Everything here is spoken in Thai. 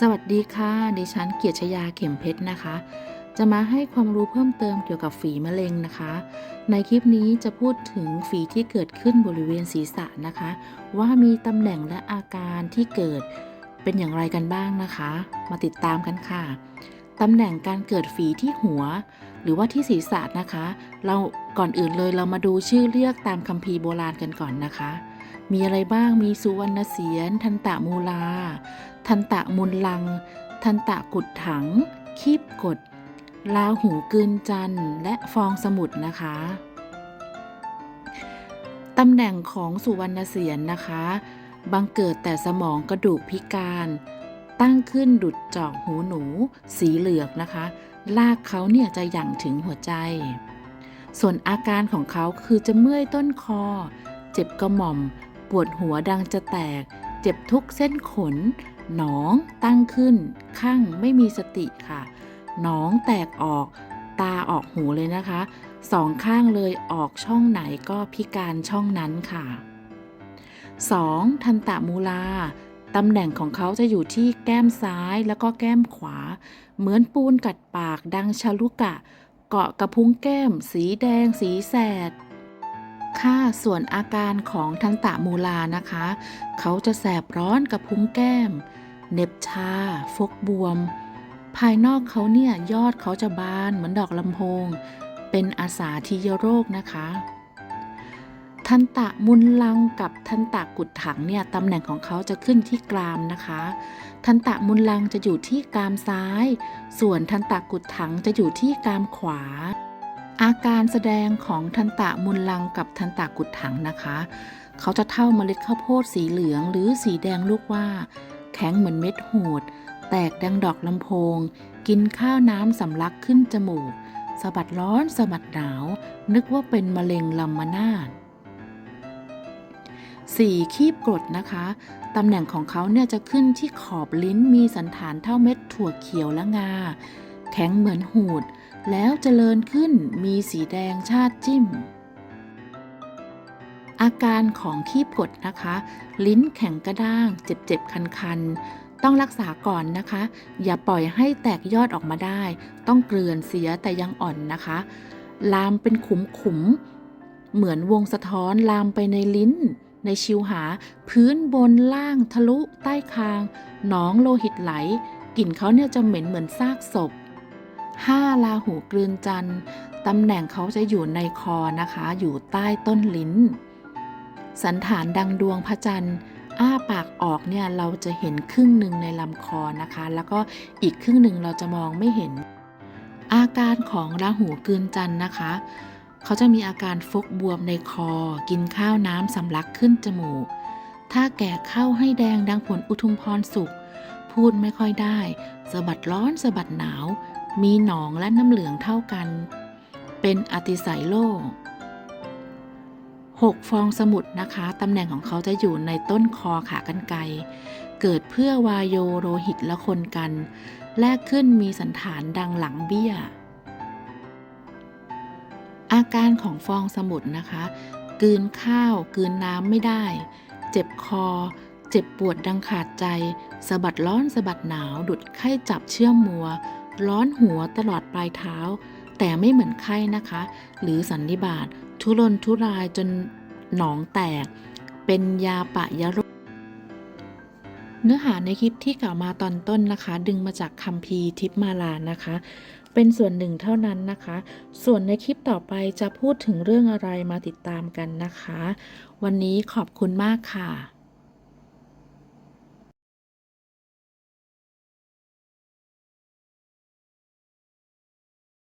สวัสดีค่ะ ดิฉันเกียรติชยาเข็มเพชรนะคะ จะมาให้ความรู้เพิ่มเติมเกี่ยวกับฝีมะเร็งนะคะ ในคลิปนี้จะพูดถึงฝีที่เกิดขึ้นบริเวณศีรษะนะคะ ว่ามีตำแหน่งและอาการที่เกิดเป็นอย่างไรกันบ้างนะคะ มาติดตามกันค่ะ ตำแหน่งการเกิดฝีที่หัว หรือว่าที่ศีรษะนะคะ เราก่อนอื่นเลยเรามาดูชื่อเรียกตามคัมภีร์โบราณกันก่อนนะคะ มีอะไรบ้างมีสุวรรณเสียน ทันตะมูลา ทันตะมุนลัง ทันตะกุดถัง คีบกดลาหูกลืนจันและฟองสมุดนะคะตำแหน่งของสุวรรณเสียนนะคะ บังเกิดแต่สมองกระดูกพิการ ตั้งขึ้นดุดจอกหูหนู สีเหลือกนะคะ ลากเขาเนี่ยจะหยั่งถึงหัวใจ ส่วนอาการของเขาคือจะเมื่อยต้นคอ เจ็บกระหม่อม วดหัวดังจะแตก เจ็บทุกเส้นขน หนองตั้งขึ้น ข้างไม่มีสติค่ะ หนองแตกออก ตาออกหูเลยนะคะ สองข้างเลยออกช่องไหนก็พิการช่องนั้นค่ะ 2. ทันตะมูลาตำแหน่งของเขาจะอยู่ที่แก้มซ้ายแล้วก็แก้มขวา เหมือนปูนกัดปากดังชาลุกะ เกาะกระพุ้งแก้ม สีแดง สีแสด ค่ะ ส่วนอาการของทันตะมูลานะคะ เขาจะแสบร้อนกับพุ้งแก้ม เน็บชา ฟกบวม ภายนอกเขาเนี่ยยอดเขาจะบานเหมือนดอกลำโพง เป็นอาสาทิยโรคนะคะทันตะมุนลังกับทันตะกุดถังเนี่ยตำแหน่งของเขาจะขึ้นที่กรามนะคะ ทันตะมุนลังจะอยู่ที่กรามซ้าย ส่วนทันตะกุดถังจะอยู่ที่กรามขวา อาการแสดงของทันตะมุนลังกับทันตะกุดถังนะคะ เขาจะเท่าเมล็ดข้าวโพดสีเหลืองหรือสีแดงลูกว่า แข็งเหมือนเม็ดหูด แตกดังดอกลำโพง กินข้าวน้ำสำลักขึ้นจมูกสะบัดร้อนสะบัดหนาว นึกว่าเป็นมะเร็งลำมนาด 4. คีบกรดนะคะตำแหน่งของเขาเนี่ยจะขึ้นที่ขอบลิ้นมีสันฐานเท่าเม็ดถั่วเขียวและงา แข็งเหมือนหูด แล้วเจริญขึ้นมีสีแดงชาติจิ้ม อาการของคีบกดนะคะ ลิ้นแข็งกระด้าง เจ็บๆ คันๆ ต้องรักษาก่อนนะคะ อย่าปล่อยให้แตกยอดออกมาได้ ต้องเกลือนเสียแต่ยังอ่อนนะคะ ลามเป็นขุมขุมๆเหมือนวงสะท้อนลามไปในลิ้น ในชิวหา พื้นบนล่างทะลุใต้คาง หนองโลหิตไหลกลิ่นเขาเนี่ยจะเหม็นเหมือนซากศพ 5. ลาหูกลืนจันทร์ตำแหน่งเขาจะอยู่ในคอนะคะ อยู่ใต้ต้นลิ้น สันฐานดังดวงพระจันทร์อ้าปากออกเนี่ยเราจะเห็นครึ่งหนึ่งในลำคอนะคะ แล้วก็อีกครึ่งหนึ่งเราจะมองไม่เห็น อาการของราหูกลืนจันทร์นะคะ เขาจะมีอาการฟกบวมในคอ กินข้าวน้ำสำลักขึ้นจมูก ถ้าแก่เข้าให้แดงดังผลอุทุมพรสุขพูดไม่ค่อยได้สะบัดร้อนสะบัดหนาว มีหนองและน้ำเหลืองเท่ากัน เป็นอติสัยโลก 6 ฟองสมุดนะคะตำแหน่งของเขาจะอยู่ในต้นคอขากรรไกรเกิดเพื่อวายโยโรหิตละคนกัน แลกขึ้นมีสันฐานดังหลังเบี้ย อาการของฟองสมุดนะคะกลืนข้าวกลืนน้ำไม่ได้ เจ็บคอ เจ็บปวดดังขาดใจสะบัดร้อนสะบัดหนาว ดุดไข้จับเชื่อมมัว ร้อนหัวตลอดปลายเท้า แต่ไม่เหมือนไข้นะคะ หรือสันนิบาตทุรนทุรายจนหนองแตก เป็นยาปะยะโรคเนื้อหาในคลิปที่กล่าวมาตอนต้นนะคะ ดึงมาจากคัมภีร์ทิพมาลานะคะ เป็นส่วนหนึ่งเท่านั้นนะคะ ส่วนในคลิปต่อไปจะพูดถึงเรื่องอะไรมาติดตามกันนะคะ วันนี้ขอบคุณมากค่ะ